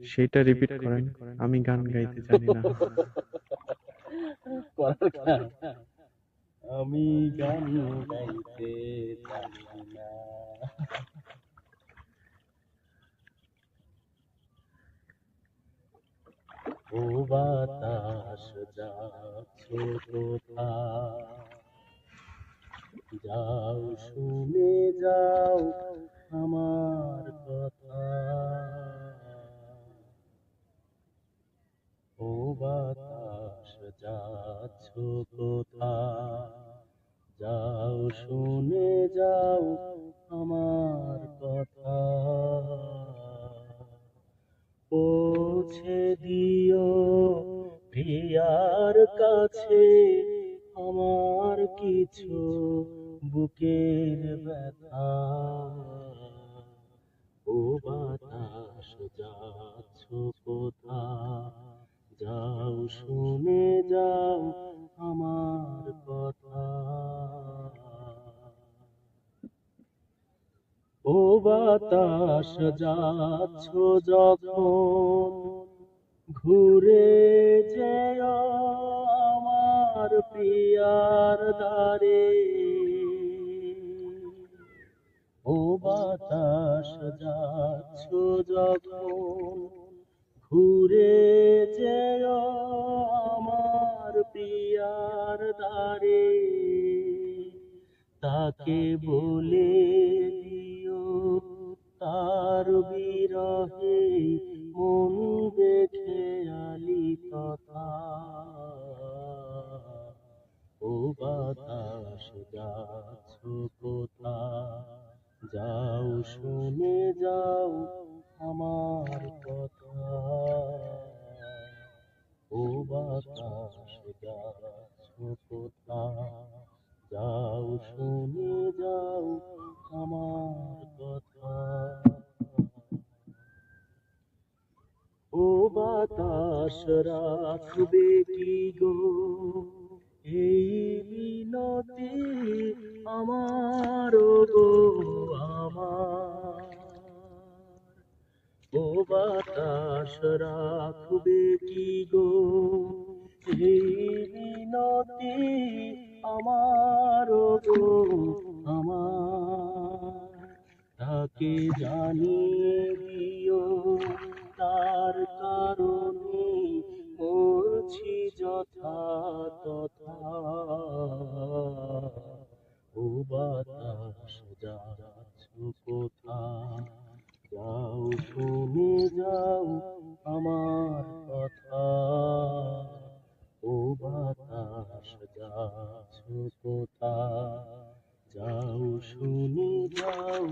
সেটা রিপিট করেন। আমি গান গাইতে জানি না। আমি গান গাইতে জানি না। ও বাতাস যাচ্ছ শুনে যাও বাতাস, যাচ্ছ কোথায়? যাও শুনে যাও আমার কথা। পৌঁছে দিও প্রিয়ার কাছে আমার কিছু বুকের ব্যথা। ও বাতাস, যাচ্ছ কোথায়? যাও, শুনে যাও আমার কথা। ও বাতাস, যাচ্ছ যখন, ঘুরে যেও আমার পিয়ার দ্বারে। ও বাতাস, যাচ্ছ যখন, ঘুরে তাকে বলে দিও তার বিরহে মন দেখে আলি কথা ও বাতাস যাচ্ছ কোথায় যাও শুনে যাও আমার কথা। ও বাতাস যাচ্ছ কোথায় যাও, শুনে যাও আমার কথা। ও বাতাস, রাখবে কি গো? এই বিনতি আমার গো, আমার। ও বাতাস, রাখবে কি গো? এই বিনতি আমার আমার তাকে জানিয়ে দিও তার কারণে করছি যথা তথা। ও বাতাস যাচ্ছ কোথায়? যাও শুনে যাও যাচ্ছ কোথায় যাও শুনে যাও।